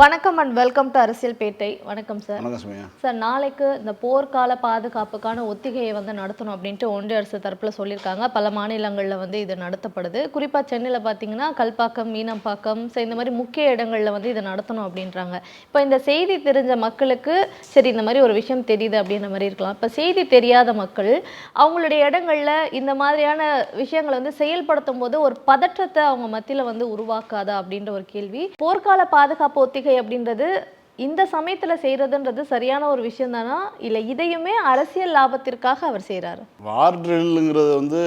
வணக்கம் and welcome to அரசியல் பேட்டை வணக்கம் சார் சார் நாளைக்கு இந்த போர்க்கால பாதுகாப்புக்கான ஒத்திகையை வந்து நடத்தணும் அப்படின்ட்டு ஒன்றிய அரசு தரப்புல சொல்லியிருக்காங்க. பல மாநிலங்களில் வந்து இது நடத்தப்படுது. குறிப்பாக சென்னையில் பார்த்தீங்கன்னா கல்பாக்கம் மீனம்பாக்கம் ஸோ இந்த மாதிரி முக்கிய இடங்களில் வந்து இது நடத்தணும் அப்படின்றாங்க. இப்போ இந்த செய்தி தெரிஞ்ச மக்களுக்கு சரி இந்த மாதிரி ஒரு விஷயம் தெரியுது அப்படின்ற மாதிரி இருக்கலாம். இப்போ செய்தி தெரியாத மக்கள் அவங்களுடைய இடங்களில் இந்த மாதிரியான விஷயங்களை வந்து செயல்படுத்தும் போது ஒரு பதற்றத்தை அவங்க மத்தியில் வந்து உருவாக்காதா அப்படின்ற ஒரு கேள்வி. போர்க்கால பாதுகாப்பு ஒத்திகை அப்படின்றது இந்த சமயத்துல செய்யறதுன்றது சரியான ஒரு விஷயம் தானா இல்ல இதையுமே அரசியல் லாபத்திற்காக அவர் செய்கிறாரு வார் ட்ரில்லுங்கிறது வந்து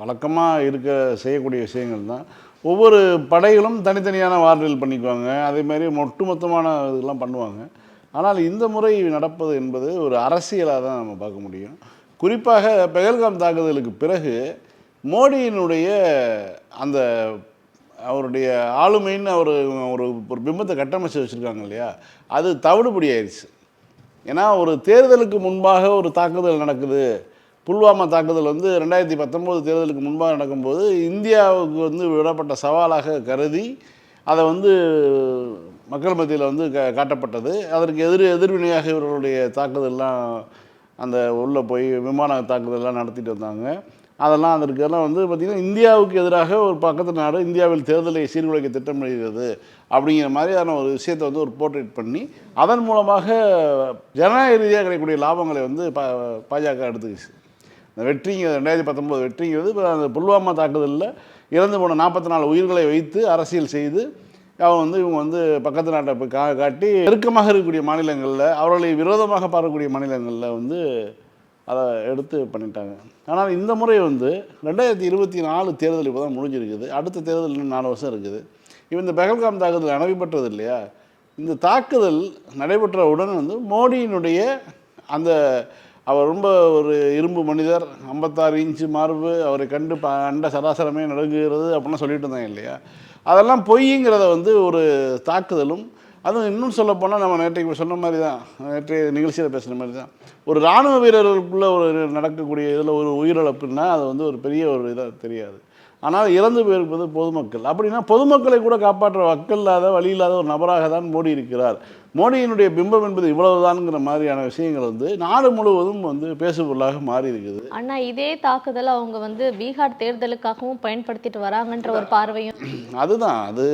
வழக்கமாக இருக்க செய்யக்கூடிய விஷயங்கள் தான் ஒவ்வொரு படைகளும் தனித்தனியான வார் ட்ரில் பண்ணிக்குவாங்க. அதே மாதிரி ஒட்டுமொத்தமான இதெல்லாம் பண்ணுவாங்க. ஆனால் இந்த முறை நடப்பது என்பது ஒரு அரசியலாக தான் நம்ம பார்க்க முடியும். குறிப்பாக பெகல்காம் தாக்குதலுக்கு பிறகு மோடியினுடைய அந்த அவருடைய ஆளுமைன்னு அவர் ஒரு ஒரு பிம்பத்தை கட்டமைச்சு வச்சுருக்காங்க இல்லையா? அது தவிடுபடி ஆயிடுச்சு. ஏன்னா ஒரு தேர்தலுக்கு முன்பாக ஒரு தாக்குதல் நடக்குது. புல்வாமா தாக்குதல் வந்து ரெண்டாயிரத்தி பத்தொம்போது தேர்தலுக்கு முன்பாக நடக்கும்போது இந்தியாவுக்கு வந்து விடப்பட்ட சவாலாக கருதி அதை வந்து மக்கள் மத்தியில் வந்து க காட்டப்பட்டது. அதற்கு எதிர் எதிர்வினையாக இவர்களுடைய தாக்குதல்லாம் அந்த உள்ளே போய் விமான தாக்குதல்லாம் நடத்திட்டு வந்தாங்க. அதெல்லாம் அதற்கெல்லாம் வந்து பார்த்திங்கன்னா இந்தியாவுக்கு எதிராக ஒரு பக்கத்து நாடு இந்தியாவில் தேர்தலை சீர்குலைக்க திட்டமிடுகிறது அப்படிங்கிற மாதிரியான ஒரு விஷயத்தை வந்து ஒரு போர்ட்ரேட் பண்ணி அதன் மூலமாக ஜனநாயக ரீதியாக கிடைக்கக்கூடிய லாபங்களை வந்து பா பாஜக எடுத்துக்கிச்சு. இந்த வெற்றிங்க ரெண்டாயிரத்தி பத்தொம்போது வெற்றிங்கிறது இப்போ அந்த புல்வாமா தாக்குதலில் இறந்து போன நாற்பத்தி நாலு உயிர்களை வைத்து அரசியல் செய்து அவங்க வந்து இவங்க வந்து பக்கத்து நாட்டை போய் கா காட்டி நெருக்கமாக இருக்கக்கூடிய மாநிலங்களில் அவர்களை விரோதமாக பார்க்கக்கூடிய மாநிலங்களில் வந்து அதை எடுத்து பண்ணிட்டாங்க. ஆனால் இந்த முறை வந்து ரெண்டாயிரத்தி இருபத்தி நாலு தேர்தல் இப்போ தான் முடிஞ்சிருக்குது. அடுத்த தேர்தல் இன்னும் நாலு வருஷம் இருக்குது. இப்போ இந்த பெகல்காம் தாக்குதல் நடைபெற்றது இல்லையா? இந்த தாக்குதல் நடைபெற்றவுடன் வந்து மோடியினுடைய அந்த அவர் ரொம்ப ஒரு இரும்பு மனிதர் ஐம்பத்தாறு இன்ச்சு மார்பு அவரை கண்டு ப அண்ட சராசரமே நடுங்குகிறது அப்படிலாம் சொல்லிட்டு இருந்தாங்க இல்லையா? அதெல்லாம் பொய்ங்கிறத வந்து ஒரு தாக்குதலும் அதுவும் இன்னும் சொல்லப்போனால் நம்ம நேற்றைக்கு சொன்ன மாதிரி தான் நேற்றைய நிகழ்ச்சியில் பேசுகிற மாதிரி தான் ஒரு இராணுவ வீரர்களுக்குள்ள ஒரு நடக்கக்கூடிய இதில் ஒரு உயிரிழப்புன்னா அது வந்து ஒரு பெரிய ஒரு இதாக தெரியாது. ஆனால் இறந்து போயிருப்பது பொதுமக்கள். அப்படின்னா பொதுமக்களை கூட காப்பாற்ற வக்கல் இல்லாத வழி இல்லாத ஒரு நபராக தான் மோடி இருக்கிறார். மோடியினுடைய பிம்பம் என்பது இவ்வளவுதான்ங்கிற மாதிரியான விஷயங்கள் வந்து நாடு முழுவதும் வந்து பேசுபொருளாக மாறி இருக்குது ஆனா இதே தாக்குதல் அவங்க வந்து பீகார் தேர்தலுக்காகவும் பயன்படுத்திட்டு வராங்கன்ற ஒரு பார்வையும் அதுதான். அது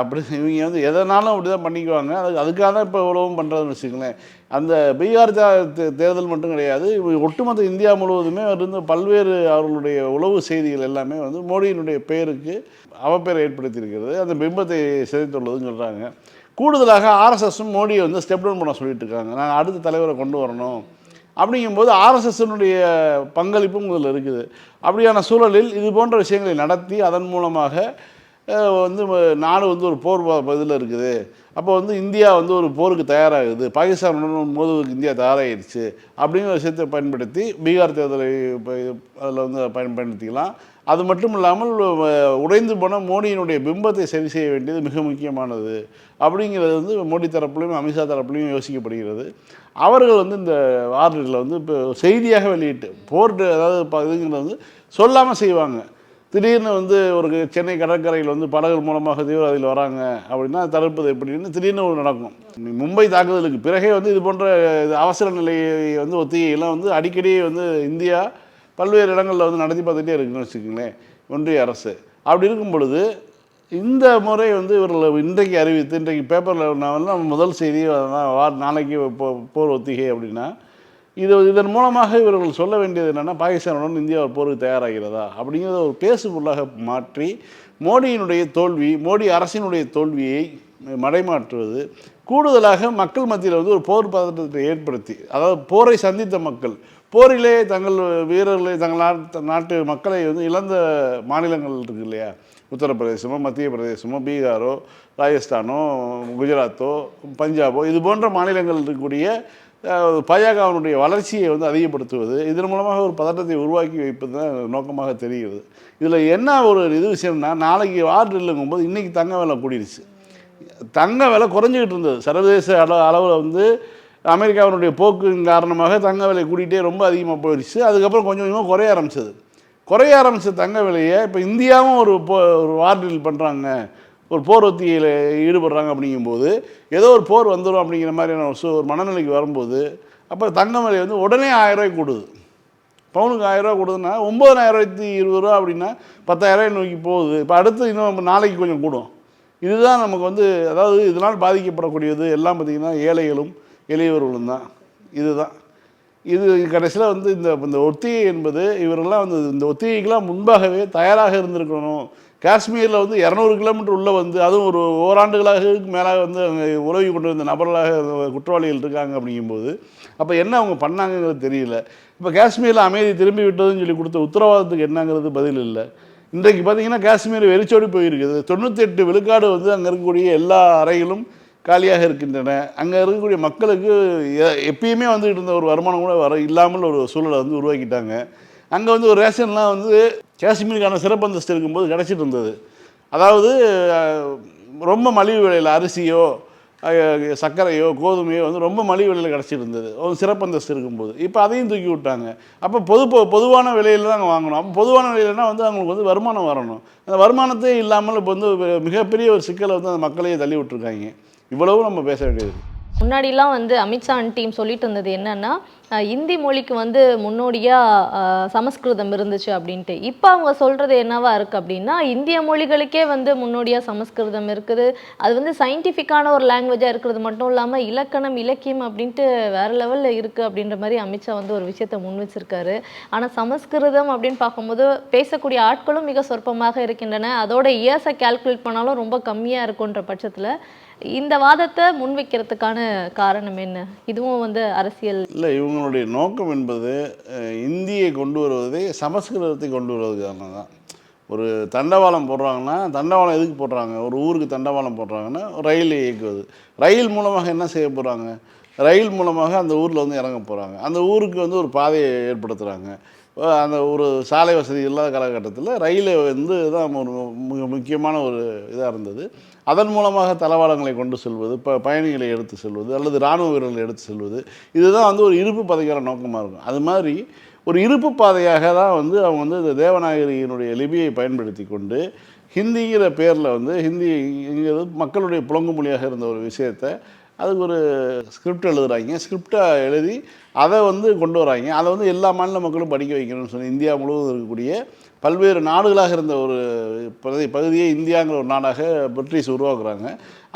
அப்படி இவங்க வந்து எதனாலும் அப்படி தான் பண்ணிக்குவாங்க. அது அதுக்காக தான் இப்போ இவ்வளவும் பண்ணுறதுன்னு வச்சுக்கங்களேன். அந்த பீகார் தே- தேர்தல் மட்டும் கிடையாது ஒட்டுமொத்த இந்தியா முழுவதுமே இருந்து பல்வேறு அவர்களுடைய உளவு செய்திகள் எல்லாமே வந்து மோடியினுடைய பெயருக்கு அவப்பெயரை ஏற்படுத்தியிருக்கிறது. அந்த பிம்பத்தை சிதைத்துள்ளதுன்னு சொல்கிறாங்க கூடுதலாக ஆர்எஸ்எஸும் மோடியை வந்து ஸ்டெப் டவுன் பண்ண சொல்லிட்டு இருக்காங்க. நாங்கள் அடுத்த தலைவரை கொண்டு வரணும். அப்படிங்கும்போது ஆர்எஸ்எஸ்னுடைய பங்களிப்பும் இதில் இருக்குது. அப்படியான சூழலில் இது போன்ற விஷயங்களை நடத்தி அதன் மூலமாக வந்து நாடு வந்து ஒரு போர் பதில் இருக்குது. அப்போ வந்து இந்தியா வந்து ஒரு போருக்கு தயாராகுது. பாகிஸ்தானுடன் மோதுவதற்கு இந்தியா தயாராகிடுச்சு அப்படிங்கிற விஷயத்தை பயன்படுத்தி பீகார் தேர்தலை அதில் வந்து பயன் பயன்படுத்திக்கலாம். அது மட்டும் இல்லாமல் உடைந்து போன மோடியினுடைய பிம்பத்தை சரி செய்ய வேண்டியது மிக முக்கியமானது. அப்படிங்கிறது வந்து மோடி தரப்புலையும் அமித்ஷா தரப்புலையும் யோசிக்கப்படுகிறது. அவர்கள் வந்து இந்த ஆர்டரில் வந்து இப்போ செய்தியாக வெளியிட்டு போர்டு அதாவது இதுங்கிறது வந்து சொல்லாமல் செய்வாங்க. திடீர்னு வந்து ஒரு சென்னை கடற்கரையில் வந்து படகு மூலமாக தீவிரவாதிகள் வராங்க அப்படின்னா தடுப்பது எப்படின்னு திடீர்னு ஒரு நடக்கும். மும்பை தாக்குதலுக்கு பிறகே வந்து இது போன்ற அவசர நிலையை வந்து ஒத்திகையெல்லாம் வந்து அடிக்கடி வந்து இந்தியா பல்வேறு இடங்களில் வந்து நடத்தி பார்த்துட்டே இருக்குன்னு வச்சுக்கோங்களேன் ஒன்றிய அரசு. அப்படி இருக்கும் பொழுது இந்த முறை வந்து இவர்கள் இன்றைக்கு அறிவித்து இன்றைக்கு பேப்பரில் நான் வந்து முதல் செய்தி வார் நாளைக்கு போ போர் ஒத்திகை அப்படின்னா இது இதன் மூலமாக இவர்கள் சொல்ல வேண்டியது என்னென்னா பாகிஸ்தானுடன் இந்தியா ஒரு போருக்கு தயாராகிறதா? அப்படிங்கிறத ஒரு பேசு பொருளாக மாற்றி மோடியினுடைய தோல்வி மோடி அரசினுடைய தோல்வியை மடைமாற்றுவது கூடுதலாக மக்கள் மத்தியில் வந்து ஒரு போர் பதற்றத்தை ஏற்படுத்தி அதாவது போரை சந்தித்த மக்கள் போரிலே தங்கள் வீரர்களை தங்கள் நாட்டு நாட்டு மக்களை வந்து இழந்த மாநிலங்கள் இருக்கு இல்லையா? உத்தரப்பிரதேசமோ மத்திய பிரதேசமோ பீகாரோ ராஜஸ்தானோ குஜராத்தோ பஞ்சாபோ இது போன்ற மாநிலங்கள் இருக்கக்கூடிய பாஜகவினுடைய வளர்ச்சியை வந்து அதிகப்படுத்துவது இதன் மூலமாக ஒரு பதட்டத்தை உருவாக்கி வைப்பது தான் நோக்கமாக தெரிகிறது. இதில் என்ன ஒரு இது விஷயம்னா நாளைக்கு ஆர்டர் இல்லைங்கும்போது இன்றைக்கி தங்க விலை கூடிடுச்சு தங்க விலை குறைஞ்சிக்கிட்டு இருந்தது. சர்வதேச அள அளவில் வந்து அமெரிக்காவினுடைய போக்கின் காரணமாக தங்க விலை கூட்டிகிட்டே ரொம்ப அதிகமாக போயிடுச்சு அதுக்கப்புறம் கொஞ்சம் கொஞ்சமாக குறைய ஆரம்பிச்சது. குறைய ஆரம்பித்த தங்க விலையை இப்போ இந்தியாவும் ஒரு போ ஒரு வார்டில் பண்ணுறாங்க ஒரு போர் ஒத்திகையில் ஈடுபடுறாங்க அப்படிங்கும்போது ஏதோ ஒரு போர் வந்துடும் அப்படிங்கிற மாதிரியான ஒரு ஒரு மனநிலைக்கு வரும்போது அப்போ தங்கம் விலை வந்து உடனே ஆயிரம் கூடுது. பவுனுக்கு ஆயிரரூவா கொடுதுன்னா ஒம்பதனாயிரத்தி இருபது ரூபா அப்படின்னா பத்தாயிரரூவாய் நோக்கி போகுது. இப்போ அடுத்து இன்னும் நாளைக்கு கொஞ்சம் கூடும். இதுதான் நமக்கு வந்து அதாவது இதனால் பாதிக்கப்படக்கூடியது எல்லாம் பார்த்திங்கன்னா ஏழைகளும் எளியவர்களும் தான். இதுதான். இது கடைசியில் வந்து இந்த இந்த ஒத்திகை என்பது இவரெல்லாம் வந்து இந்த ஒத்திகைக்கெலாம் முன்பாகவே தயாராக இருந்திருக்கணும். காஷ்மீரில் வந்து இரநூறு கிலோமீட்டர் உள்ளே வந்து அதுவும் ஒரு ஓராண்டுகளாக மேலாக வந்து அங்கே உறவி கொண்டு வந்த நபர்களாக குற்றவாளிகள் இருக்காங்க அப்படிங்கும்போது அப்போ என்ன அவங்க பண்ணாங்கங்கிறது தெரியல. இப்போ காஷ்மீரில் அமைதி திரும்பி விட்டதுன்னு சொல்லி கொடுத்த உத்தரவாதத்துக்கு என்னங்கிறது பதில் இல்லை. இன்றைக்கு பார்த்தீங்கன்னா காஷ்மீர் வெறிச்சோடி போயிருக்குது. தொண்ணூற்றி விழுக்காடு வந்து அங்கே இருக்கக்கூடிய எல்லா அறைகளும் காலியாக இருக்கின்றன. அங்கே இருக்கக்கூடிய மக்களுக்கு எப்பயுமே வந்துகிட்டு இருந்த ஒரு வருமானம் கூட வர இல்லாமல் ஒரு சூழலை வந்து உருவாக்கிட்டாங்க. அங்கே வந்து ஒரு ரேஷன்லாம் வந்து காஷ்மீருக்கான சிறப்பு அந்தஸ்து இருக்கும்போது கிடச்சிட்டு இருந்தது. அதாவது ரொம்ப மலிவு விலையில் அரிசியோ சர்க்கரையோ கோதுமையோ வந்து ரொம்ப மலிவு விலையில் கிடச்சிட்டு இருந்தது. ஒரு சிறப்பு அந்தஸ்து இருக்கும்போது. இப்போ அதையும் தூக்கி விட்டாங்க. அப்போ பொது பொ- பொதுவான விலையில் தான் அங்கே வாங்கணும். அப்போ பொதுவான விலையிலனா வந்து அவங்களுக்கு வந்து வருமானம் வரணும். அந்த வருமானத்தே இல்லாமல் இப்போ வந்து மிகப்பெரிய ஒரு சிக்கலை வந்து அந்த மக்களையே தள்ளி விட்டுருக்காங்க. இவ்வளவும் நம்ம பேச வேண்டியது. முன்னாடிலாம் வந்து அமித்ஷா டீம் சொல்லிட்டு இருந்தது என்னன்னா இந்தி மொழிக்கு வந்து முன்னோடியாக சமஸ்கிருதம் இருந்துச்சு அப்படின்ட்டு. இப்போ அவங்க சொல்கிறது என்னவா இருக்குது அப்படின்னா இந்திய மொழிகளுக்கே வந்து முன்னோடியாக சமஸ்கிருதம் இருக்குது. அது வந்து சயின்டிஃபிக்கான ஒரு லாங்குவேஜாக இருக்கிறது மட்டும் இல்லாமல் இலக்கணம் இலக்கியம் அப்படின்ட்டு வேற லெவலில் இருக்குது அப்படின்ற மாதிரி அமித்ஷா வந்து ஒரு விஷயத்தை முன் வச்சிருக்காரு. ஆனால் சமஸ்கிருதம் அப்படின்னு பார்க்கும்போது பேசக்கூடிய ஆட்களும் மிக சொற்பமாக இருக்கின்றன. அதோட இயர்ஸை கால்குலேட் பண்ணாலும் ரொம்ப கம்மியாக இருக்குன்ற பட்சத்தில் இந்த வாதத்தை முன்வைக்கிறதுக்கான காரணம் என்ன? இதுவும் வந்து அரசியல் இல்லை இவங்களுடைய நோக்கம் என்பது இந்தியை கொண்டு வருவதே சமஸ்கிருதத்தை கொண்டு வருவதுக்கான தான். ஒரு தண்டவாளம் போடுறாங்கன்னா தண்டவாளம் எதுக்கு போடுறாங்க? ஒரு ஊருக்கு தண்டவாளம் போடுறாங்கன்னா ரயில் இயக்குவது. ரயில் மூலமாக என்ன செய்ய போகிறாங்க ரயில் மூலமாக அந்த ஊரில் வந்து இறங்க போகிறாங்க அந்த ஊருக்கு வந்து ஒரு பாதையை ஏற்படுத்துகிறாங்க அந்த ஒரு சாலை வசதி இல்லாத காலகட்டத்தில் ரயிலை வந்து தான் ஒரு மிக முக்கியமான ஒரு இதாக இருந்தது. அதன் மூலமாக தளவாடங்களை கொண்டு செல்வது ப பயணிகளை எடுத்து செல்வது அல்லது இராணுவ வீரர்களை எடுத்து செல்வது இதுதான் வந்து ஒரு இருப்பு பாதைக்கான நோக்கமாக இருக்கும். அது மாதிரி ஒரு இருப்பு பாதையாக தான் வந்து அவங்க வந்து இந்த தேவநாகரியினுடைய லிபியை பயன்படுத்தி கொண்டு ஹிந்திங்கிற பேரில் வந்து ஹிந்திங்கிறது மக்களுடைய புழங்கு மொழியாக இருந்த ஒரு விஷயத்தை அதுக்கு ஒரு ஸ்கிரிப்ட் எழுதுறாங்க. ஸ்கிரிப்டை எழுதி அதை வந்து கொண்டு வராங்க. அதை வந்து எல்லா மாநில மக்களும் படிக்க வைக்கணும்னு சொல்லி இந்தியா முழுவதும் இருக்கக்கூடிய பல்வேறு நாடுகளாக இருந்த ஒரு பகுதி பகுதியை இந்தியாங்கிற ஒரு நாடாக பிரிட்டிஷ் உருவாக்குறாங்க.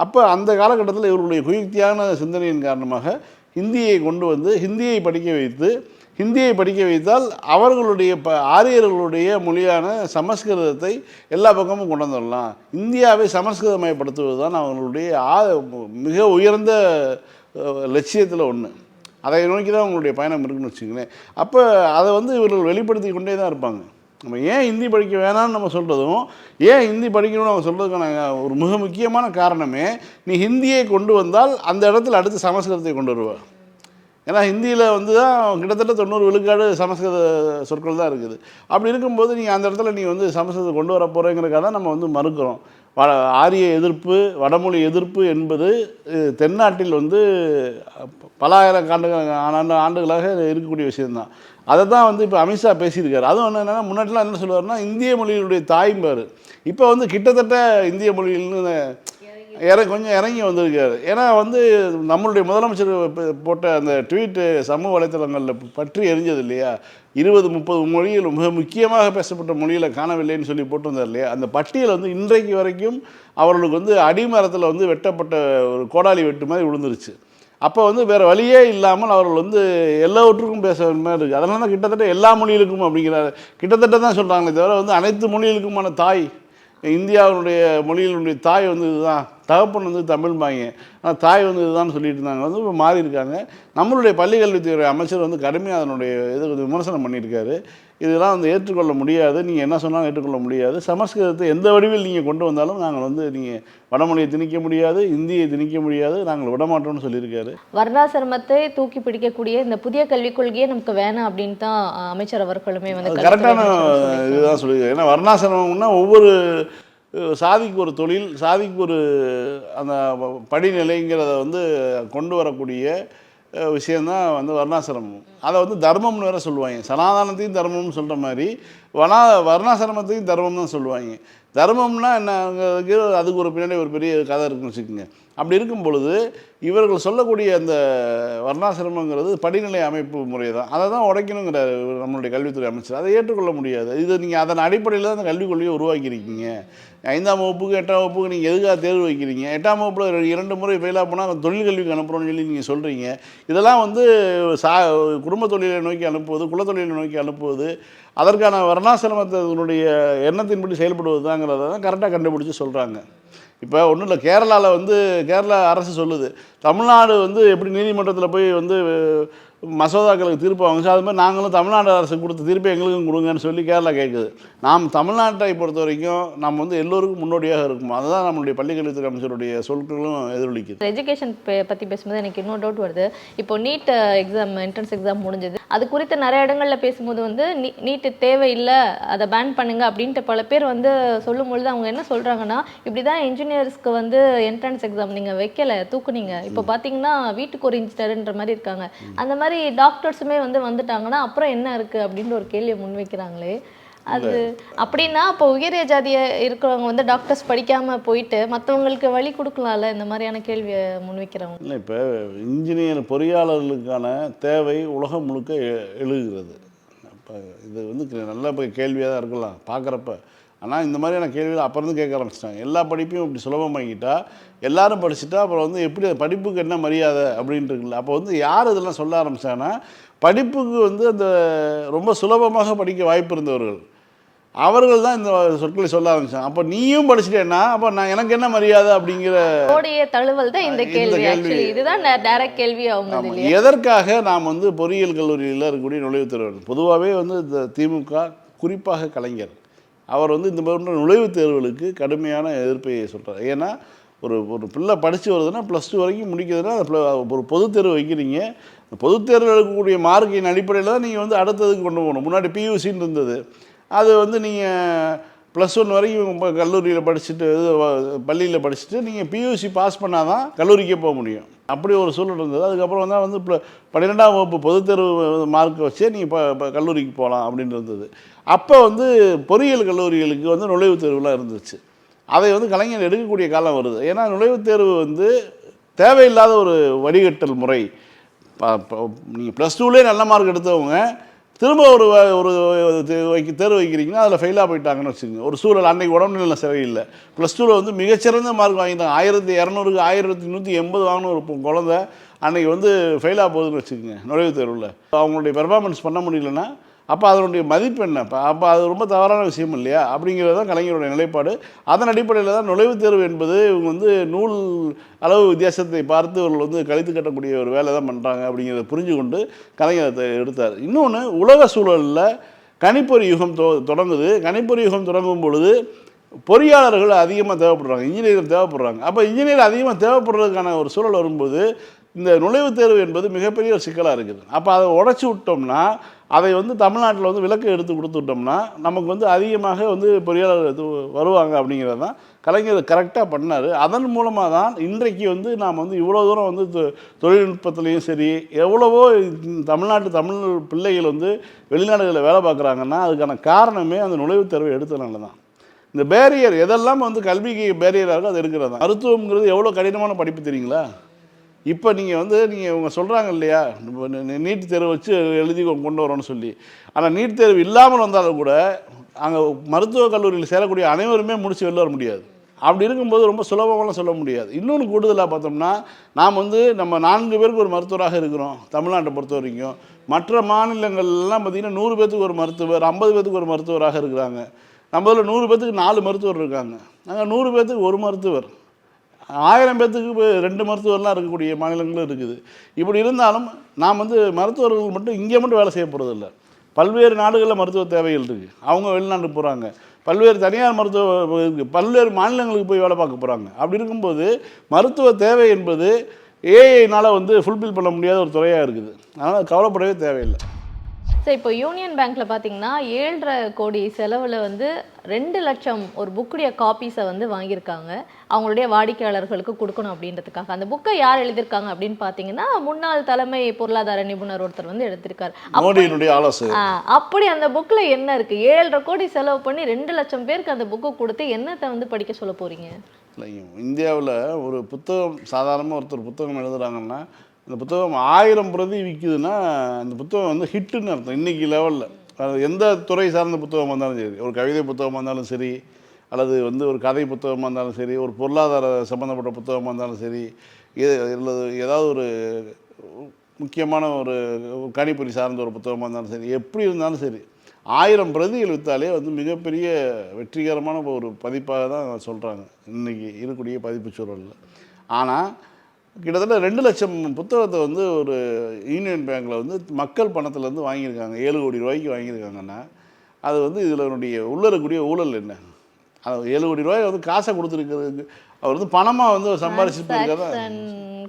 அப்போ அந்த காலகட்டத்தில் இவர்களுடைய குயுக்தியான சிந்தனையின் காரணமாக ஹிந்தியை கொண்டு வந்து ஹிந்தியை படிக்க வைத்து ஹிந்தியை படிக்க வைத்தால் அவர்களுடைய ப ஆரியர்களுடைய மொழியான சமஸ்கிருதத்தை எல்லா பக்கமும் கொண்டு வந்துடலாம். இந்தியாவை சமஸ்கிருதமயப்படுத்துவது தான் அவங்களுடைய ஆ மிக உயர்ந்த லட்சியத்தில் ஒன்று அதை நோக்கி தான் அவங்களுடைய பயணம் இருக்குன்னு வச்சுங்களேன் அப்போ அதை வந்து இவர்கள் வெளிப்படுத்தி கொண்டே தான் இருப்பாங்க. நம்ம ஏன் ஹிந்தி படிக்க வேணாம்னு நம்ம சொல்கிறதும் ஏன் ஹிந்தி படிக்கணும்னு அவங்க சொல்கிறதுக்கான ஒரு மிக முக்கியமான காரணமே நீ ஹிந்தியை கொண்டு வந்தால் அந்த இடத்துல அடுத்து சமஸ்கிருதத்தை கொண்டு வருவ ஏன்னா ஹிந்தியில் வந்து தான் கிட்டத்தட்ட தொண்ணூறு விழுக்காடு சமஸ்கிருத சொற்கள் தான் இருக்குது. அப்படி இருக்கும்போது நீங்கள் அந்த இடத்துல நீங்கள் வந்து சமஸ்கிருதம் கொண்டு வர போகிறேங்கிறக்காக தான் நம்ம வந்து மறுக்கிறோம். வ ஆரிய எதிர்ப்பு வடமொழி எதிர்ப்பு என்பது தென்னாட்டில் வந்து பல ஆயிரம் ஆண்டு ஆண்டுகளாக இருக்கக்கூடிய விஷயம்தான். அதை தான் வந்து இப்போ அமித்ஷா பேசியிருக்காரு. அதுவும் என்னென்னா முன்னாடிலாம் என்ன சொல்லுவார்னா இந்திய மொழியினுடைய தாய்மார் இப்போ வந்து கிட்டத்தட்ட இந்திய மொழியில்னு இற கொஞ்சம் இறங்கி வந்திருக்காரு. ஏன்னா வந்து நம்மளுடைய முதலமைச்சர் போட்ட அந்த ட்வீட்டு சமூக வலைத்தளங்களில் பற்றி எரிஞ்சது இல்லையா? இருபது முப்பது மொழியில் மிக முக்கியமாக பேசப்பட்ட மொழியில் காணவில்லைன்னு சொல்லி போட்டிருந்தார் இல்லையா? அந்த பட்டியல் வந்து இன்றைக்கு வரைக்கும் அவர்களுக்கு வந்து அடிமரத்தில் வந்து வெட்டப்பட்ட ஒரு கோடாலி வெட்டு மாதிரி விழுந்துருச்சு. அப்போ வந்து வேறு வழியே இல்லாமல் அவர்கள் வந்து எல்லாவற்றுக்கும் பேச மாதிரி இருக்குது அதனால தான் கிட்டத்தட்ட எல்லா மொழிகளுக்கும் அப்படிங்கிறாரு. கிட்டத்தட்ட தான் சொல்கிறாங்களே தவிர வந்து அனைத்து மொழிகளுக்குமான தாய் இந்தியாவினுடைய மொழியினுடைய தாய் வந்து இதுதான். தகப்பன் வந்து தமிழ்பாங்க ஆனால் தாய் வந்து இதுதான் சொல்லிட்டு இருந்தாங்க வந்து இப்போ மாறி இருக்காங்க நம்மளுடைய பள்ளிக்கல்வித்துறை அமைச்சர் வந்து கடுமையாக அதனுடைய இது விமர்சனம் பண்ணியிருக்காரு. இதெல்லாம் வந்து ஏற்றுக்கொள்ள முடியாது. நீங்கள் என்ன சொன்னாலும் ஏற்றுக்கொள்ள முடியாது. சமஸ்கிருதத்தை எந்த வடிவில் நீங்கள் கொண்டு வந்தாலும் நாங்கள் வந்து நீங்கள் வடமொழியை திணிக்க முடியாது இந்தியை திணிக்க முடியாது நாங்கள் விடமாட்டோம்னு சொல்லியிருக்காரு. வர்ணாசிரமத்தை தூக்கி பிடிக்கக்கூடிய இந்த புதிய கல்விக் கொள்கையே நமக்கு வேணாம் அப்படின்னு தான் அமைச்சர் அவர்களுமே வந்து கரெக்டான. இதுதான் சொல்லியிருக்காரு. ஏன்னா வர்ணாசிரமம்னா ஒவ்வொரு சாதிக்கு ஒரு தொழில் சாதிக்கு ஒரு அந்த படிநிலைங்கிறத வந்து கொண்டு வரக்கூடிய விஷயந்தான் வந்து வர்ணாசிரமம். அதை வந்து தர்மம்னு வேற சொல்லுவாங்க. சனாதனத்தையும் தர்மம்னு சொல்கிற மாதிரி வனா வர்ணாசிரமத்தையும் தர்மம் தான் சொல்லுவாங்க. தர்மம்னா என்ன? அதுக்கு ஒரு பின்னாடி ஒரு பெரிய கதை இருக்குன்னு வச்சுக்கோங்க. அப்படி இருக்கும் பொழுது இவர்கள் சொல்லக்கூடிய அந்த வர்ணாசிரமங்கிறது படிநிலை அமைப்பு முறை தான் அதை தான் உடைக்கணுங்கிறார் நம்மளுடைய கல்வித்துறை அமைச்சர். அதை ஏற்றுக்கொள்ள முடியாது. இது நீங்கள் அதன் அடிப்படையில் தான் அந்த கல்விக் கொள்கையை உருவாக்கியிருக்கீங்க. ஐந்தாம் வகுப்புக்கு எட்டாம் வகுப்புக்கு நீங்கள் எதுக்காக தேர்வு வைக்கிறீங்க? எட்டாம் வகுப்பில் இரண்டு முறை ஃபெயிலாக போனால் தொழில் கல்விக்கு அனுப்புகிறோம்னு சொல்லி நீங்கள் சொல்கிறீங்க இதெல்லாம் வந்து சா குடும்ப தொழிலை நோக்கி அனுப்புவது குலத்தொழிலை நோக்கி அனுப்புவது அதற்கான வர்ணாசிரமத்தினுடைய எண்ணத்தின்படி செயல்படுவதுதாங்கிறத தான் கரெக்டாக கண்டுபிடிச்சி சொல்கிறாங்க இப்போ ஒன்றும் இல்லை கேரளாவில் வந்து கேரளா அரசு சொல்லுது தமிழ்நாடு வந்து எப்படி நீதிமன்றத்தில் போய் வந்து மசோதாக்களுக்கு தீர்ப்பு வாங்குச்சு. அது மாதிரி நாங்களும் தமிழ்நாடு அரசு கொடுத்த தீர்ப்பை எங்களுக்கும் கொடுங்கன்னு சொல்லி கேரளா கேட்குது. நாம் தமிழ்நாட்டை பொறுத்த வரைக்கும் நம்ம வந்து எல்லோருக்கும் முன்னோடியாக இருக்கும்? அதுதான் நம்மளுடைய பள்ளிக்கல்வித்துறை அமைச்சருடைய சொற்களும் எதிரொலிக்குது. எஜுகேஷன் பற்றி பேசும்போது எனக்கு இன்னொரு டவுட் வருது. இப்போ நீட் எக்ஸாம் என்ட்ரன்ஸ் எக்ஸாம் முடிஞ்சது. அது குறித்து நிறைய இடங்கள்ல பேசும்போது வந்து நீட் தேவையில்லை. அதை பேன் பண்ணுங்க. அப்படின்ட்டு பல பேர் வந்து சொல்லும் பொழுது அவங்க என்ன சொல்றாங்கன்னா இப்படி தான் இன்ஜினியர்ஸ்க்கு வந்து என்ட்ரன்ஸ் எக்ஸாம் நீங்க வைக்கல. தூக்குனீங்க. இப்போ பார்த்தீங்கன்னா வீட்டுக்கு ஒரு இன்ஜினியர்ன்ற மாதிரி இருக்காங்க. அந்த மாதிரி டாக்டர்ஸுமே வந்து வந்துட்டாங்கன்னா அப்புறம் என்ன இருக்கு அப்படின்னு ஒரு கேள்வியை முன்வைக்கிறாங்களே அது அப்படின்னா அப்போ உயரிய ஜாதிய இருக்கிறவங்க வந்து டாக்டர்ஸ் படிக்காம போயிட்டு மற்றவங்களுக்கு வழி கொடுக்கலாம்ல? இந்த மாதிரியான கேள்வியை முன்வைக்கிறவங்க இல்லை இப்போ இன்ஜினியர் பொறியாளர்களுக்கான தேவை உலகம் முழுக்க எழுகிறது. இப்போ இது வந்து நல்ல கேள்வியாக தான் இருக்கலாம். பார்க்குறப்ப ஆனால் இந்த மாதிரியான கேள்விகள் அப்புறம் கேட்க ஆரம்பிச்சிட்டாங்க. எல்லா படிப்பையும் இப்படி சுலபமாக்கிட்டா எல்லாரும் படிச்சுட்டா அப்புறம் வந்து எப்படி அது படிப்புக்கு என்ன மரியாதை அப்படின்ட்டு இருக்குல்ல அப்போ வந்து யார் இதெல்லாம் சொல்ல ஆரம்பிச்சாங்கன்னா படிப்புக்கு வந்து அந்த ரொம்ப சுலபமாக படிக்க வாய்ப்பு இருந்தவர்கள். அவர்கள் தான் இந்த சொற்களை சொல்ல ஆரம்பிச்சாங்க. அப்போ நீயும் படிச்சிட்டேன்னா அப்போ நான் எனக்கு என்ன மரியாதை அப்படிங்கிற தழுவல் தான் இந்த கேள்வி இதுதான் டைரக்ட் கேள்வி அவங்க எதற்காக நாம் வந்து பொறியியல் கல்லூரியில் இருக்கக்கூடிய நுழைவுத் தேர்வு பொதுவாகவே வந்து இந்த திமுக குறிப்பாக கலைஞர். அவர் வந்து இந்த போன்ற நுழைவுத் தேர்வுகளுக்கு கடுமையான எதிர்ப்பை சொல்கிறார் ஏன்னா ஒரு ஒரு பிள்ளை படித்து வருதுன்னா ப்ளஸ் டூ வரைக்கும் முடிக்கிறதுனா அந்த ஒரு பொது தேர்வு வைக்கிறீங்க. அந்த பொதுத் தேர்வில் இருக்கக்கூடிய மார்க்கின் அடிப்படையில் தான் நீங்கள் வந்து அடுத்ததுக்கு கொண்டு போகணும். முன்னாடி பியூசின்னு இருந்தது. அது வந்து நீங்கள் ப்ளஸ் ஒன் வரைக்கும் இப்போ கல்லூரியில் படிச்சுட்டு இது பள்ளியில் படிச்சுட்டு நீங்கள் பியூசி பாஸ் பண்ணால் தான் கல்லூரிக்கே போக முடியும். அப்படி ஒரு சூழல் இருந்தது. அதுக்கப்புறம் தான் வந்து பன்னிரெண்டாம் வகுப்பு பொதுத்தேர்வு மார்க்கை வச்சே நீங்கள் இப்போ இப்போ கல்லூரிக்கு போகலாம் அப்படின்னு இருந்தது. அப்போ வந்து பொறியியல் கல்லூரிகளுக்கு வந்து நுழைவுத் தேர்வுலாம் இருந்துச்சு. அதை வந்து கலைஞர் எடுக்கக்கூடிய காலம் வருது. ஏன்னா நுழைவுத் தேர்வு வந்து தேவையில்லாத ஒரு வடிகட்டல் முறை. நீங்கள் ப்ளஸ் டூலேயே நல்ல மார்க் எடுத்தவங்க திரும்ப ஒரு ஒரு வைக்க தேர்வு வைக்கிறீங்கன்னா அதில் ஃபெயிலாக போயிட்டாங்கன்னு வச்சுக்கோங்க. ஒரு சூழல் அன்னைக்கு உடம்புநிலை சரியில்லை. ப்ளஸ் டூவில் வந்து மிகச்சிறந்த மார்க் வாங்கிட்டாங்க. ஆயிரத்தி இரநூறுக்கு ஆயிரத்தி நூற்றி எண்பது வாங்கின ஒரு குழந்த குழந்தை அன்னைக்கு வந்து ஃபெயிலாக போகுதுன்னு வச்சுக்கோங்க நுழைவுத் தேர்வில். அவங்களுடைய பெர்ஃபார்மன்ஸ் பண்ண முடியலன்னா அப்போ அதனுடைய மதிப்பு என்ன? அப்போ அப்போ அது ரொம்ப தவறான விஷயம் இல்லையா? அப்படிங்கிறது தான் கலைஞருடைய நிலைப்பாடு. அதன் அடிப்படையில் தான் நுழைவுத் தேர்வு என்பது இவங்க வந்து நூல் அளவு வித்தியாசத்தை பார்த்து இவர்கள் வந்து கழித்து கட்டக்கூடிய ஒரு வேலை தான் பண்ணுறாங்க அப்படிங்கிறத புரிஞ்சு கொண்டு கலைஞர் எடுத்தார். இன்னொன்று உலக சூழலில் கணிப்பொறி யுகம் தொ தொடங்குது. கணிப்பொறி யுகம் தொடங்கும் பொழுது பொறியாளர்கள் அதிகமாக தேவைப்படுறாங்க. இன்ஜினியர் தேவைப்படுறாங்க. அப்போ இன்ஜினியர் அதிகமாக தேவைப்படுறதுக்கான ஒரு சூழல் வரும்போது இந்த நுழைவுத் தேர்வு என்பது மிகப்பெரிய ஒரு சிக்கலாக இருக்குது. அப்போ அதை உடச்சி விட்டோம்னா அதை வந்து தமிழ்நாட்டில் வந்து விலக்கு எடுத்து கொடுத்துட்டோம்னா நமக்கு வந்து அதிகமாக வந்து பொறியாளர் இது வருவாங்க அப்படிங்கிறது தான் கலைஞர் கரெக்டாக பண்ணார். அதன் மூலமாக தான் இன்றைக்கு வந்து நாம் வந்து இவ்வளோ தூரம் வந்து தொ- தொழில்நுட்பத்துலேயும் சரி எவ்வளவோ தமிழ்நாட்டு தமிழ் பிள்ளைகள் வந்து வெளிநாடுகளில் வேலை பார்க்குறாங்கன்னா அதுக்கான காரணமே அந்த நுழைவுத் தேர்வை எடுத்தனால தான். இந்த பேரியர் எதெல்லாம் வந்து கல்விக்கு பேரியராக இருக்கோ அது இருக்கிறது தான். மருத்துவங்கிறது எவ்வளோ கடினமான படிப்பு தெரியுங்களா? இப்போ நீங்கள் வந்து நீங்கள் இவங்க சொல்கிறாங்க இல்லையா நீட் தேர்வு வச்சு எழுதி கொண்டு வரோன்னு சொல்லி. ஆனால் நீட் தேர்வு இல்லாமல் வந்தாலும் கூட அங்கே மருத்துவக் கல்லூரியில் சேரக்கூடிய அனைவருமே முடிச்சு வெளில வர முடியாது. அப்படி இருக்கும்போது ரொம்ப சுலபமெல்லாம் சொல்ல முடியாது. இன்னொன்று கூடுதலாக பார்த்தோம்னா நாம் வந்து நம்ம நான்கு பேருக்கு ஒரு மருத்துவராக இருக்கிறோம் தமிழ்நாட்டை பொறுத்த வரைக்கும். மற்ற மாநிலங்கள்லாம் பார்த்திங்கன்னா நூறு பேத்துக்கு ஒரு மருத்துவர் ஐம்பது பேத்துக்கு ஒரு மருத்துவராக இருக்கிறாங்க. நம்ம இதில் நூறு பேத்துக்கு நாலு மருத்துவர் இருக்காங்க. நாங்கள் நூறு பேத்துக்கு ஒரு மருத்துவர். ஆயிரம் பேர்த்துக்கு இப்போ ரெண்டு மருத்துவர்லாம் இருக்கக்கூடிய மாநிலங்களும் இருக்குது. இப்படி இருந்தாலும் நாம் வந்து மருத்துவர்கள் மட்டும் இங்கே மட்டும் வேலை செய்ய போகிறதில்ல பல்வேறு நாடுகளில் மருத்துவ தேவைகள் இருக்குது அவங்க வெளிநாட்டுக்கு போகிறாங்க பல்வேறு தனியார் மருத்துவ இருக்குது பல்வேறு மாநிலங்களுக்கு போய் வேலை பார்க்க போகிறாங்க அப்படி இருக்கும்போது மருத்துவ தேவை என்பது ஏஐனால் வந்து ஃபுல்ஃபில் பண்ண முடியாத ஒரு துறையாக இருக்குது. அதனால் கவலைப்படவே தேவையில்லை. சரி இப்போ யூனியன் பேங்க்ல பாத்தீங்கன்னா ஏழரை கோடி செலவுல வந்து ரெண்டு லட்சம் ஒரு புக்குடைய காப்பீஸை வந்து வாங்கியிருக்காங்க. அவங்களுடைய வாடிக்கையாளர்களுக்கு கொடுக்கணும் அப்படின்றதுக்காக. அந்த புக்கை யார் எழுதியிருக்காங்க அப்படின்னு பார்த்தீங்கன்னா முன்னாள் தலைமை பொருளாதார நிபுணர் ஒருத்தர் வந்து எடுத்திருக்காரு. அப்படி அந்த புக்ல என்ன இருக்கு? ஏழரை கோடி செலவு பண்ணி ரெண்டு லட்சம் பேருக்கு அந்த புக்கு கொடுத்து என்னத்தை வந்து படிக்க சொல்ல போறீங்க? இந்தியாவில் ஒரு புத்தகம் சாதாரணமாக ஒருத்தர் புத்தகம் எழுதுறாங்கன்னா அந்த புத்தகம் ஆயிரம் பிரதி விற்குதுன்னா அந்த புத்தகம் வந்து ஹிட்டுன்னு அர்த்தம் இன்றைக்கி லெவலில் அது எந்த துறை சார்ந்த புத்தகம் வந்தாலும் சரி ஒரு கவிதை புத்தகமாக இருந்தாலும் சரி அல்லது வந்து ஒரு கதை புத்தகமாக இருந்தாலும் சரி ஒரு பொருளாதார சம்மந்தப்பட்ட புத்தகமாக இருந்தாலும் சரி இது அல்லது ஏதாவது ஒரு முக்கியமான ஒரு கணிப்பொறி சார்ந்த ஒரு புத்தகமாக இருந்தாலும் சரி எப்படி இருந்தாலும் சரி ஆயிரம் பிரதிகள் விற்றாலே வந்து மிகப்பெரிய வெற்றிகரமான ஒரு பதிப்பாக தான் சொல்கிறாங்க இன்றைக்கி இருக்கக்கூடிய பதிப்பு சூழலில். ஆனால் கிட்டத்தட்ட ரெண்டு லட்சம் புத்தகத்தை வந்து ஒரு யூனியன் பேங்க்கில் வந்து மக்கள் பணத்துலேருந்து வாங்கியிருக்காங்க. ஏழு கோடி ரூபாய்க்கு வாங்கியிருக்காங்கன்னா அது வந்து இதில் என்னுடைய உள்ள இருக்கக்கூடிய ஊழல் என்ன? அது ஏழு கோடி ரூபாய் வந்து காசை கொடுத்துருக்கிறதுக்கு அவர் வந்து பணமாக வந்து அவர் சம்பாரிச்சுட்டு போயிருக்காரா?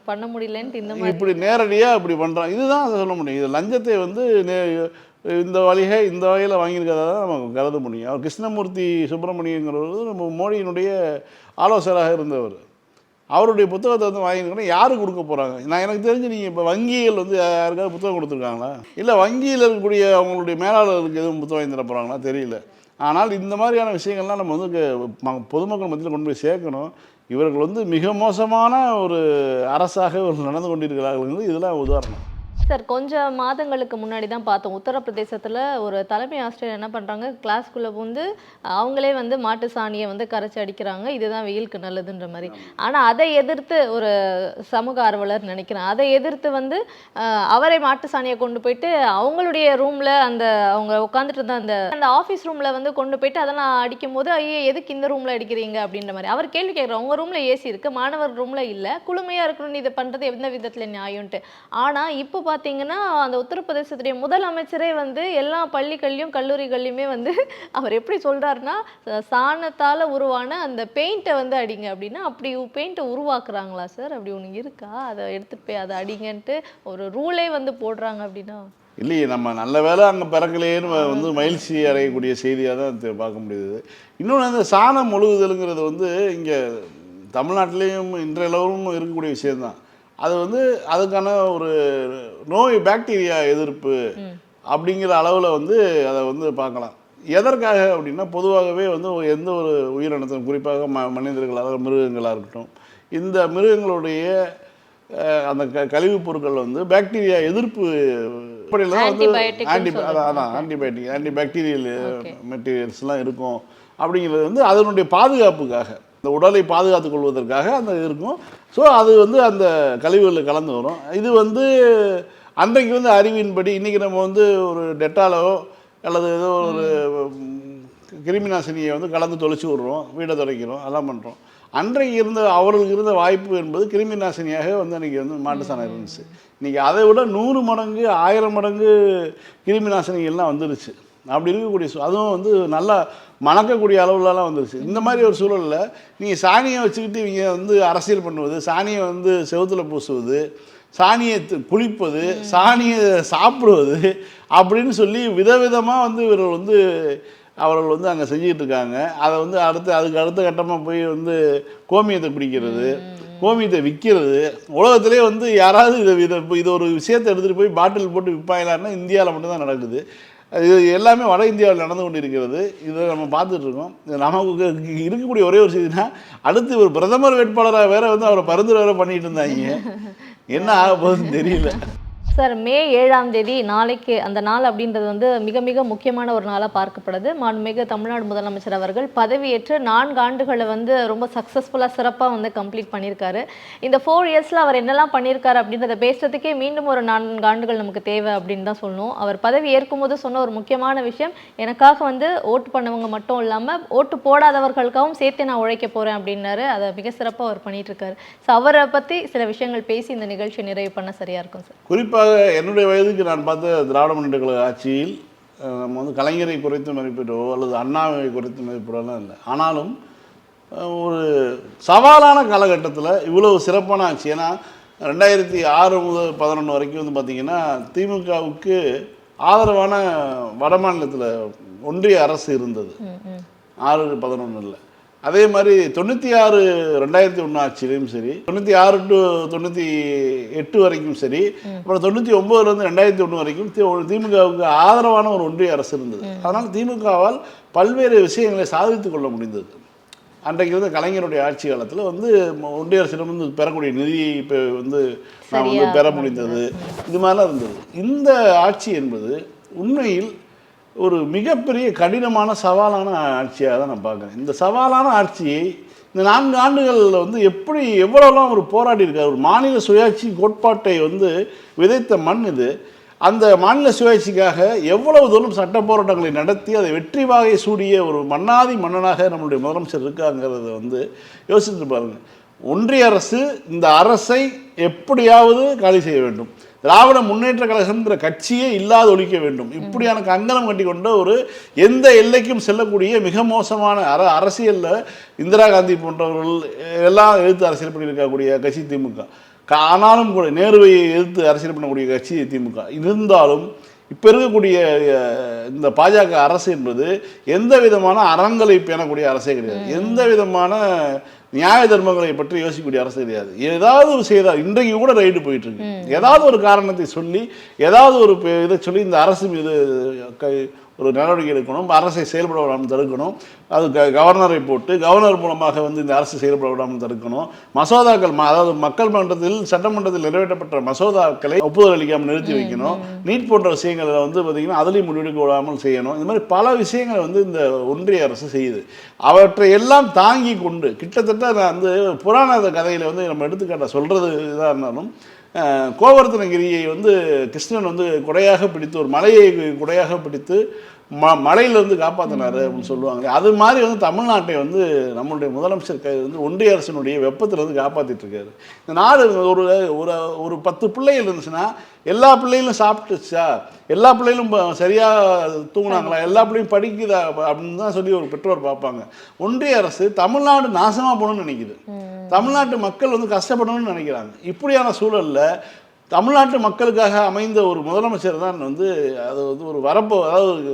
பண்ண முடியலன்ட்டு இந்த இப்படி நேரடியாக இப்படி பண்ணுறான் இதுதான் அதை சொல்ல முடியும். இது லஞ்சத்தை வந்து நே- இந்த வழியை இந்த வகையில் வாங்கியிருக்கிறதா தான் நம்ம கருத முடியும். அவர் கிருஷ்ணமூர்த்தி சுப்பிரமணியங்கிறவர் நம்ம மோடியினுடைய ஆலோசகராக இருந்தவர். அவருடைய புத்தகத்தை வந்து வாங்கியிருக்கணும் யார் கொடுக்க போகிறாங்க நான் எனக்கு தெரிஞ்சு நீங்கள் இப்போ வங்கிகள் வந்து யாருக்காவது புத்தகம் கொடுத்துருக்காங்களா? இல்லை வங்கியில் இருக்கக்கூடிய அவங்களுடைய மேலாளர்களுக்கு எதுவும் புத்தகம் வாங்கி தர போகிறாங்களா தெரியல. ஆனால் இந்த மாதிரியான விஷயங்கள்லாம் நம்ம வந்து ம- பொதுமக்கள் மத்தியில் கொண்டு போய் சேர்க்கணும். இவர்கள் வந்து மிக மோசமான ஒரு அரசாக இவர்கள் நடந்து கொண்டிருக்கிறார்கள் இதெல்லாம் உதாரணம். சார் கொஞ்சம் மாதங்களுக்கு முன்னாடி தான் பார்த்தோம். உத்தரப்பிரதேசத்தில் ஒரு தலைமை ஆசிரியர் என்ன பண்ணுறாங்க கிளாஸ்க்குள்ளே வந்து அவங்களே வந்து மாட்டு சாணியை வந்து கரைச்சி அடிக்கிறாங்க. இதுதான் வெயிலுக்கு நல்லதுன்ற மாதிரி. ஆனால் அதை எதிர்த்து ஒரு சமூக ஆர்வலர் நினைக்கிறேன். அதை எதிர்த்து வந்து அவரை மாட்டு சாணியை கொண்டு போயிட்டு அவங்களுடைய ரூமில் அந்த அவங்க உட்காந்துட்டு இருந்த அந்த அந்த ஆஃபீஸ் ரூமில் வந்து கொண்டு போயிட்டு அதெல்லாம் அடிக்கும் போது ஐயோ எதுக்கு இந்த ரூமில் அடிக்கிறீங்க? அப்படின்ற மாதிரி. அவர் கேள்வி கேட்குறாரு. உங்கள் ரூமில் ஏசி இருக்குது மாணவர் ரூமில் இல்லை. குளுமையாக இருக்கணும்னு இதை பண்ணுறது எந்த விதத்தில் நியாயம்ன்ட்டு? ஆனால் இப்போ பார்த்தீங்கன்னா அந்த உத்தரப்பிரதேசத்துடைய முதலமைச்சரே வந்து எல்லா பள்ளிகள்லையும் கல்லூரிகள்லையுமே வந்து அவர் எப்படி சொல்கிறாருன்னா சாணத்தால் உருவான அந்த பெயிண்ட்டை வந்து அடிங்க அப்படின்னா அப்படி பெயிண்ட்டை உருவாக்குறாங்களா சார் அப்படி ஒன்று இருக்கா? அதை எடுத்துகிட்டு போய் அதை அடிங்கன்ட்டு ஒரு ரூலே வந்து போடுறாங்க அப்படின்னா? இல்லையே நம்ம நல்ல வேலை அங்கே பிறக்கலையேன்னு வந்து மகிழ்ச்சி அடையக்கூடிய செய்தியாக தான் பார்க்க முடியுது. இன்னொன்று அந்த சாணம் ஒழுகுதலுங்கிறது வந்து இங்கே தமிழ்நாட்டிலையும் இன்றளவும் இருக்கக்கூடிய விஷயம்தான். அது வந்து அதுக்கான ஒரு நோய் பாக்டீரியா எதிர்ப்பு அப்படிங்கிற அளவில் வந்து அதை வந்து பார்க்கலாம் எதற்காக அப்படின்னா பொதுவாகவே வந்து எந்த ஒரு உயிரினத்திலும் குறிப்பாக ம மனிதர்களாக மிருகங்களாக இருக்கட்டும் இந்த மிருகங்களுடைய அந்த க கழிவுப் பொருட்கள் வந்து பாக்டீரியா எதிர்ப்பு அடிப்படையில் தான் வந்து ஆன்டி. அதான் ஆன்டிபயோட்டிக் ஆன்டிபாக்டீரியல் Okay. மெட்டீரியல்ஸ்லாம் இருக்கும் அப்படிங்கிறது வந்து அதனுடைய பாதுகாப்புக்காக இந்த உடலை பாதுகாத்துக் கொள்வதற்காக அந்த இருக்கும். ஸோ அது வந்து அந்த கழிவுகளில் கலந்து வரும். இது வந்து அன்றைக்கு வந்து அறிவின்படி இன்றைக்கி நம்ம வந்து ஒரு டெட்டாலோ அல்லது ஏதோ ஒரு கிருமிநாசினியை கிருமி நாசினியை வந்து கலந்து தொலைச்சி விடுறோம் வீடை துடைக்கிறோம் அதெல்லாம் பண்ணுறோம் அன்றைக்கு இருந்த அவர்களுக்கு இருந்த வாய்ப்பு என்பது கிருமி நாசினியாக வந்து அன்றைக்கி வந்து மாட்டு சாணம் இருந்துச்சு. இன்றைக்கி அதை விட நூறு மடங்கு ஆயிரம் மடங்கு கிருமி நாசினிகள்லாம் வந்துருச்சு. அப்படி இருக்கக்கூடிய அதுவும் வந்து நல்லா மணக்கக்கூடிய அளவுலலாம் வந்துருச்சு. இந்த மாதிரி ஒரு சூழலில் நீங்கள் சாணியை வச்சுக்கிட்டு இவங்க வந்து அரசியல் பண்ணுவது சாணியை வந்து செவுத்துல பூசுவது சாணியை குளிப்பது சாணியை சாப்பிடுவது அப்படின்னு சொல்லி விதவிதமாக வந்து இவர்கள் வந்து அவர்கள் வந்து அங்கே செஞ்சுக்கிட்டு இருக்காங்க அதை வந்து அடுத்து அதுக்கு அடுத்த கட்டமாக போய் வந்து கோமியத்தை பிடிக்கிறது கோமியத்தை விற்கிறது. உலகத்திலே வந்து யாராவது இதை இதை இது ஒரு விஷயத்தை எடுத்துகிட்டு போய் பாட்டில் போட்டு விற்பாங்களான்னா இந்தியாவில் மட்டும்தான் நடக்குது. இது எல்லாமே வட இந்தியாவில் நடந்து கொண்டு இருக்கிறது இதை நம்ம பார்த்துட்டு இருக்கோம். இது நமக்கு இருக்கக்கூடிய ஒரே ஒரு செய்தினா அடுத்து ஒரு பிரதமர் வேட்பாளராக வேற வந்து அவரை பரிந்துரை வேற பண்ணிட்டு இருந்தாங்க. என்ன ஆக போகுதுன்னு தெரியல. சார் மே ஏழாம் தேதி நாளைக்கு அந்த நாள் அப்படின்றது வந்து மிக மிக முக்கியமான ஒரு நாளாக பார்க்கப்படுது. மாண்புமிகு தமிழ்நாடு முதலமைச்சர் அவர்கள் பதவியேற்று நான்கு ஆண்டுகளை வந்து ரொம்ப சக்ஸஸ்ஃபுல்லாக சிறப்பாக வந்து கம்ப்ளீட் பண்ணியிருக்காரு. இந்த ஃபோர் இயர்ஸில் அவர் என்னெல்லாம் பண்ணியிருக்காரு அப்படின்றத பேசுறதுக்கே மீண்டும் ஒரு நான்கு ஆண்டுகள் நமக்கு தேவை அப்படின்னு தான் சொல்லணும். அவர் பதவி ஏற்கும்போது சொன்ன ஒரு முக்கியமான விஷயம் எனக்காக வந்து ஓட்டு பண்ணவங்க மட்டும் இல்லாமல் ஓட்டு போடாதவர்களுக்காகவும் சேர்த்து நான் உழைக்க போகிறேன் அப்படின்னாரு. அதை மிக சிறப்பாக அவர் பண்ணிட்டு இருக்காரு. ஸோ அவரை பற்றி சில விஷயங்கள் பேசி இந்த நிகழ்ச்சியை நிறைவு பண்ண சரியாக இருக்கும் சார். குறிப்பாக என்னுடைய வயதுக்கு நான் பார்த்த திராவிட முன்னேற்ற கழக ஆட்சியில் நம்ம வந்து கலைஞரை குறைத்து மதிப்பிடவோ அல்லது அண்ணாவை குறைத்து மதிப்பிடலாம் இல்லை. ஆனாலும் ஒரு சவாலான காலகட்டத்தில் இவ்வளவு சிறப்பான ஆட்சி. ஏன்னா ரெண்டாயிரத்தி ஆறு முதல் பதினொன்று வரைக்கும் வந்து பார்த்திங்கன்னா திமுகவுக்கு ஆதரவான வட மாநிலத்தில் ஒன்றிய அரசு இருந்தது. ஆறு பதினொன்றில் அதே மாதிரி தொண்ணூற்றி ஆறு ரெண்டாயிரத்தி ஒன்று ஆட்சியிலையும் சரி தொண்ணூற்றி ஆறு டு தொண்ணூற்றி எட்டு வரைக்கும் சரி அப்புறம் தொண்ணூற்றி ஒம்போதுலேருந்து ரெண்டாயிரத்தி ஒன்று வரைக்கும் திமுகவுக்கு ஆதரவான ஒரு ஒன்றிய அரசு இருந்தது. அதனால் திமுகவால் பல்வேறு விஷயங்களை சாதித்துக் கொள்ள முடிந்தது. அன்றைக்கு வந்து கலைஞருடைய ஆட்சி காலத்தில் வந்து ஒன்றிய அரசிடம் வந்து பெறக்கூடிய நிதியை இப்போ வந்து நாம் வந்து பெற முடிந்தது. இது மாதிரிலாம் இருந்தது. இந்த ஆட்சி என்பது உண்மையில் ஒரு மிகப்பெரிய கடினமான சவாலான ஆட்சியாக தான் நான் பார்க்குறேன். இந்த சவாலான ஆட்சியை இந்த நான்கு ஆண்டுகளில் வந்து எப்படி எவ்வளோலாம் அவர் போராடி இருக்கார்? ஒரு மாநில சுயாட்சி கோட்பாட்டை வந்து விதைத்த மண் இது. அந்த மாநில சுயாட்சிக்காக எவ்வளவு தூரம் சட்ட போராட்டங்களை நடத்தி அதை வெற்றி வாகை சூடிய ஒரு மன்னாதி மன்னனாக நம்மளுடைய முதலமைச்சர் இருக்காங்கிறத வந்து யோசித்து பாருங்கள் ஒன்றிய அரசு இந்த அரசை எப்படியாவது காலி செய்ய வேண்டும். திராவிட முன்னேற்ற கழகம்ங்கிற கட்சியே இல்லாத ஒழிக்க வேண்டும். இப்படியான கங்கணம் கட்டி கொண்ட ஒரு எந்த எல்லைக்கும் செல்லக்கூடிய மிக மோசமான அர அரசியலில் இந்திரா காந்தி போன்றவர்கள் எல்லாம் எதிர்த்து அரசியல் பண்ணியிருக்கக்கூடிய கட்சி திமுக. ஆனாலும் கூட நேருவை எதிர்த்து அரசியல் பண்ணக்கூடிய கட்சி திமுக. இருந்தாலும் இப்போ இருக்கக்கூடிய இந்த பாஜக அரசு என்பது எந்த விதமான அறங்களை பேணக்கூடிய அரசே கிடையாது. எந்த விதமான நியாய தர்மங்களை பற்றி யோசிக்கக்கூடிய அரசு கிடையாது. ஏதாவது ஒரு செய்தால் இன்றைக்கு கூட ரைடு போயிட்டு இருக்கு ஏதாவது ஒரு காரணத்தை சொல்லி ஏதாவது ஒரு இதை சொல்லி இந்த அரசு மீது ஒரு நடவடிக்கை எடுக்கணும் அரசை செயல்பட விடாமல் தடுக்கணும். அது க கவர்னரை போட்டு கவர்னர் மூலமாக வந்து இந்த அரசு செயல்பட விடாமல் தடுக்கணும். மசோதாக்கள் அதாவது மக்கள் மன்றத்தில் சட்டமன்றத்தில் நிறைவேற்றப்பட்ட மசோதாக்களை ஒப்புதல் அளிக்காமல் நிறுத்தி வைக்கணும். நீட் போன்ற விஷயங்களை வந்து பார்த்திங்கன்னா அதுலேயும் முடிவெடுக்க விடாமல் செய்யணும். இந்த மாதிரி பல விஷயங்களை வந்து இந்த ஒன்றிய அரசு செய்யுது. அவற்றை எல்லாம் தாங்கி கொண்டு கிட்டத்தட்ட நான் வந்து புராண கதையில் வந்து நம்ம எடுத்துக்காட்ட சொல்கிறது இதாக இருந்தாலும் கோவர்த்தனகிரியை வந்து கிருஷ்ணன் வந்து குடையாக பிடித்து ஒரு மலையை குடையாக பிடித்து ம மலையிலேருந்து காப்பாற்றினாரு அப்படின்னு சொல்லுவாங்க. அது மாதிரி வந்து தமிழ்நாட்டை வந்து நம்மளுடைய முதலமைச்சர் கை வந்து ஒன்றிய அரசினுடைய வெப்பத்திலிருந்து காப்பாற்றிட்டு இருக்காரு இந்த நாடு ஒரு ஒரு ஒரு பத்து பிள்ளைகள் இருந்துச்சுன்னா எல்லா பிள்ளைகளும் சாப்பிட்டுச்சா எல்லா பிள்ளைகளும் ப- சரியா தூங்குனாங்களா? எல்லா பிள்ளையும் படிக்குதா? அப்படின்னு தான் சொல்லி ஒரு பெற்றோர் பார்ப்பாங்க. ஒன்றிய அரசு தமிழ்நாடு நாசமாக போகணும்னு நினைக்குது. தமிழ்நாட்டு மக்கள் வந்து கஷ்டப்படணும்னு நினைக்கிறாங்க. இப்படியான சூழல்ல தமிழ்நாட்டு மக்களுக்காக அமைந்த ஒரு முதலமைச்சர் தான் வந்து அது வந்து ஒரு வரப்போ அதாவது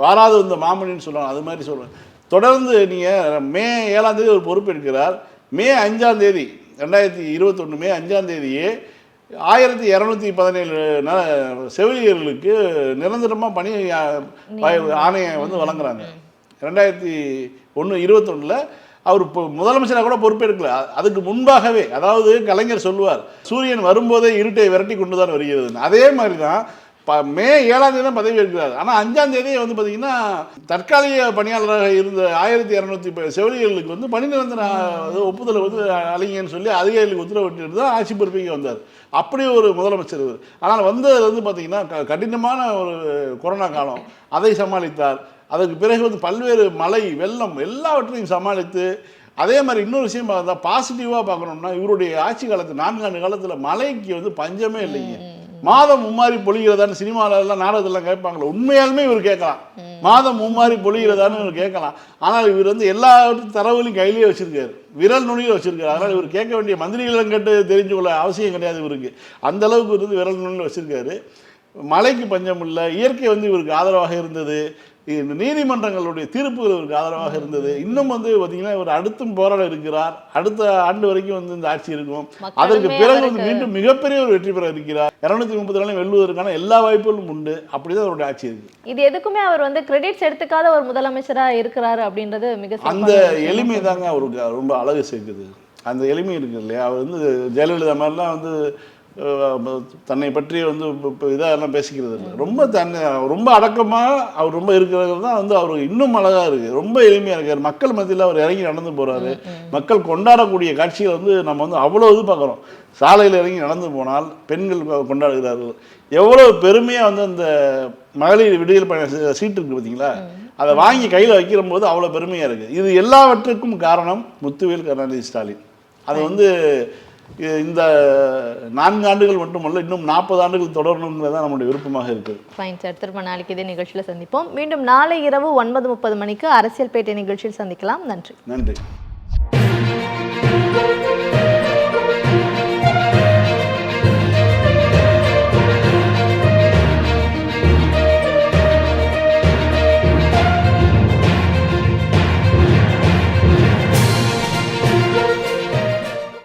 வாராத இந்த மாமனின்னு சொல்லுவாங்க அது மாதிரி சொல்லுவாங்க. தொடர்ந்து நீங்கள் மே ஏழாம் தேதி ஒரு பொறுப்பு எடுக்கிறார். மே அஞ்சாம் தேதி ரெண்டாயிரத்தி இருபத்தொன்று மே அஞ்சாம் தேதியே ஆயிரத்தி இரநூத்தி பதினேழு ந செவிலியர்களுக்கு நிரந்தரமாக பணி ஆ, ப- ஆணையை வந்து வழங்குறாங்க. ரெண்டாயிரத்தி ஒன்று இருபத்தொன்னில் அவர் இப்போ முதலமைச்சராக கூட பொறுப்பேற்கல. அதுக்கு முன்பாகவே அதாவது கலைஞர் சொல்லுவார் சூரியன் வரும்போதே இருட்டை விரட்டி கொண்டு தான் வருகிறது அதே மாதிரி தான் ப மே ஏழாம் தேதி தான் பதவி ஏற்கிறார். ஆனால் அஞ்சாம் தேதி வந்து பார்த்தீங்கன்னா தற்காலிக பணியாளராக இருந்த ஆயிரத்தி இரநூத்தி செவிலியர்களுக்கு வந்து பணி நிரந்தர அது ஒப்புதலை வந்து அழிங்கன்னு சொல்லி அதிகாரிகளுக்கு உத்தரவிட்டு தான் ஆட்சி பொறுப்பைக்கு வந்தார். அப்படி ஒரு முதலமைச்சர் ஆனால் வந்தது வந்து பார்த்தீங்கன்னா க- கடினமான ஒரு கொரோனா காலம். அதை சமாளித்தார். அதற்கு பிறகு வந்து பல்வேறு மழை வெள்ளம் எல்லாவற்றையும் சமாளித்து அதே மாதிரி இன்னொரு விஷயம் பார்த்தா பாசிட்டிவாக பார்க்கணும்னா இவருடைய ஆட்சி காலத்து நான்காண்டு காலத்தில் மழைக்கு வந்து பஞ்சமே இல்லைங்க. மாதம் மும்மாரி பொழிகிறதான்னு சினிமால எல்லாம் நாடகத்தெல்லாம் கேட்பாங்களே உண்மையாலுமே இவர் கேட்கலாம். மாதம் மும்மாரி பொழிகிறதான்னு இவர் கேட்கலாம். ஆனால் இவர் வந்து எல்லா தரவுகளையும் கையிலேயே வச்சிருக்காரு. விரல் நுனியில் வச்சிருக்காரு. அதனால் இவர் கேட்க வேண்டிய மந்திரிகளும் கேட்டு தெரிஞ்சு கொள்ள அவசியம் கிடையாது இவருக்கு. அந்த அளவுக்கு வந்து விரல் நுனியில் வச்சிருக்காரு. மழைக்கு பஞ்சம் இல்லை. இயற்கை வந்து இவருக்கு ஆதரவாக இருந்தது. இந்த நீதிமன்றங்களுடைய தீர்ப்புகள் இவருக்கு ஆதரவாக இருந்தது. இன்னும் வந்து பார்த்தீங்கன்னா இவர் அடுத்தும் போராட இருக்கிறார். அடுத்த ஆண்டு வரைக்கும் வந்து இந்த ஆட்சி இருக்கும். அதற்கு பிறகு வந்து மீண்டும் மிகப்பெரிய ஒரு வெற்றி பெற இருக்கிறார். இருநூத்தி முப்பது நாளையும் வெல்வதற்கான எல்லா வாய்ப்புகளும் உண்டு. அப்படிதான் அவருடைய ஆட்சி இருக்கு. இது எதுக்குமே அவர் வந்து கிரெடிட்ஸ் எடுத்துக்காத ஒரு முதலமைச்சரா இருக்கிறாரு அப்படின்றது மிக அந்த. எளிமை தாங்க அவருக்கு ரொம்ப அழகு சேர்க்குது. அந்த எளிமை இருக்கு இல்லையா? அவர் வந்து ஜெயலலிதா மாதிரிலாம் வந்து தன்னை பற்றி வந்து இப்போ இதெல்லாம் பேசிக்கிறது இல்லை. ரொம்ப தன்னை ரொம்ப அடக்கமாக அவர் ரொம்ப இருக்கிறது தான் வந்து அவருக்கு இன்னும் அழகாக இருக்குது ரொம்ப எளிமையாக இருக்கார். மக்கள் மத்தியில் அவர் இறங்கி நடந்து போகிறாரு மக்கள் கொண்டாடக்கூடிய காட்சியை வந்து நம்ம வந்து அவ்வளோ இது பார்க்குறோம். சாலையில் இறங்கி நடந்து போனால் பெண்கள் கொண்டாடுகிறார்கள். எவ்வளோ பெருமையாக வந்து அந்த மகளிர் விடுதலை பயண சீட்டு இருக்குது பார்த்தீங்களா அதை வாங்கி கையில் வைக்கிற போது அவ்வளோ பெருமையாக இருக்குது இது எல்லாவற்றுக்கும் காரணம் முத்துவேல் கருணாநிதி ஸ்டாலின். அது வந்து இந்த நான்கு ஆண்டுகள் மட்டுமல்ல இன்னும் நாற்பது ஆண்டுகள் தொடரணுங்கிறது தான் நம்முடைய விருப்பமாக இருக்குது. ஃபைன் சார் திரும்ப நாளைக்கு இதே நிகழ்ச்சியில் சந்திப்போம். மீண்டும் நாளை இரவு ஒன்பது முப்பது மணிக்கு அரசியல் பேட்டை நிகழ்ச்சியில் சந்திக்கலாம். நன்றி. நன்றி.